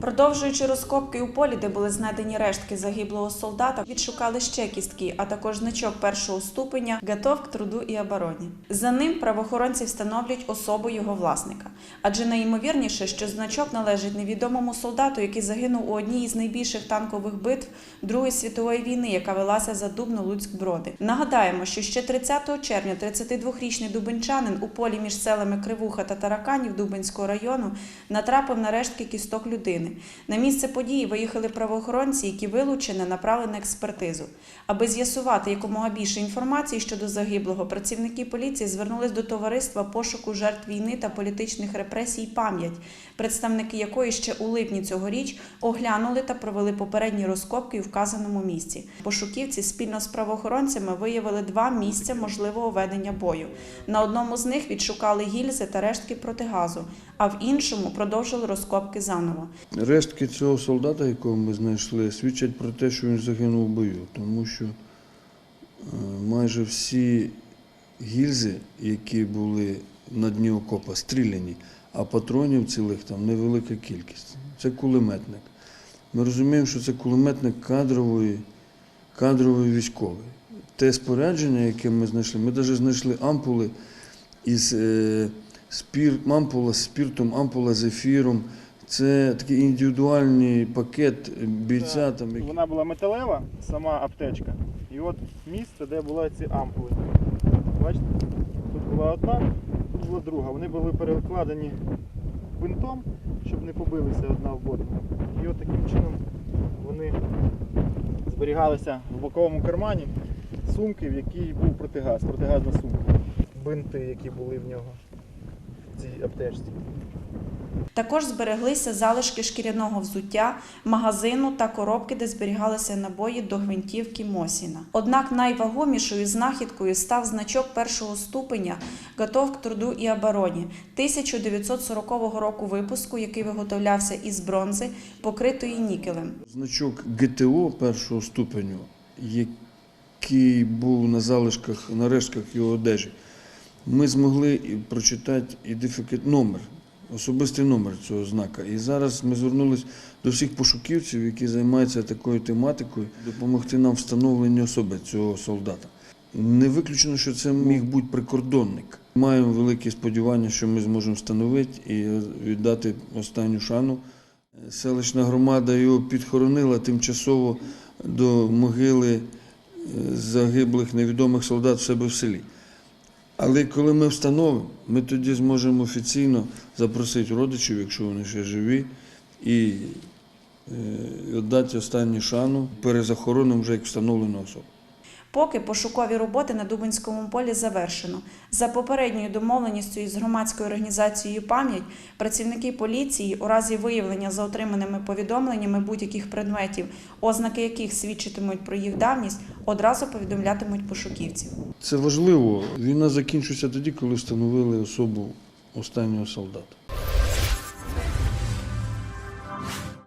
Продовжуючи розкопки у полі, де були знайдені рештки загиблого солдата, відшукали ще кістки, а також значок першого ступеня «Готов к труду і обороні». За ним правоохоронці встановлюють особу його власника, адже найімовірніше, що значок належить невідомому солдату, який загинув у одній із найбільших танкових битв Другої світової війни, яка велася за Дубно Луцьк Броди. Нагадаємо, що ще 30 червня 32-річний дубенчанин у полі між селами Кривуха та Тараканів Дубенського району натрапив на рештки кісток людини. На місце події виїхали правоохоронці, які вилучені направили на експертизу. Аби з'ясувати якомога більше інформації щодо загиблого, працівники поліції звернулись до товариства пошуку жертв війни та політичних репресій пам'ять, представники якої ще у липні цьогоріч оглянули та провели попередні розкопки у вказаному місці. Пошуківці спільно з правоохоронцями виявили два місця можливого ведення бою. На одному з них відшукали гільзи та рештки протигазу, а в іншому продовжили розкопки заново. Рештки цього солдата, якого ми знайшли, свідчать про те, що він загинув у бою, тому що е, майже всі гільзи, які були на дні окопа, стріляні, а патронів цілих там невелика кількість. Це кулеметник. Ми розуміємо, що це кулеметник кадрової, кадрової військової. Те спорядження, яке ми знайшли, ми навіть знайшли ампули із е, спір, ампула з спіртом, ампула з ефіром. Це такий індивідуальний пакет бійця. Там, який- Вона була металева, сама аптечка. І от місце, де були ці ампули. Бачите? Тут була одна, тут була друга. Вони були перекладені бинтом, щоб не побилися одна об одну. І от таким чином вони зберігалися в боковому кармані сумки, в якій був протигаз, протигазна сумка. Бинти, які були в нього в цій аптечці. Також збереглися залишки шкіряного взуття, магазину та коробки, де зберігалися набої до гвинтівки Мосіна. Однак найвагомішою знахідкою став значок першого ступеня «Готов к труду і обороні» 1940 року випуску, який виготовлявся із бронзи, покритої нікелем. Значок ГТО першого ступеню, який був на залишках, на рештках його одежі, ми змогли прочитати ідентифікат номер, особистий номер цього знака. І зараз ми звернулися до всіх пошуківців, які займаються такою тематикою, допомогти нам встановленню особи цього солдата. Не виключено, що це міг бути прикордонник. Маємо великі сподівання, що ми зможемо встановити і віддати останню шану. Селищна громада його підхоронила тимчасово до могили е, загиблих невідомих солдат в себе в селі. Але коли ми встановимо, ми тоді зможемо офіційно запросити родичів, якщо вони ще живі, і е, віддати останню шану перезахороним вже як встановлену особу. Поки пошукові роботи на Дубинському полі завершено. За попередньою домовленістю із громадською організацією пам'ять працівники поліції у разі виявлення за отриманими повідомленнями будь-яких предметів, ознаки яких свідчитимуть про їх давність, одразу повідомлятимуть пошуківців. Це важливо. Війна закінчується тоді, коли встановили особу останнього солдата.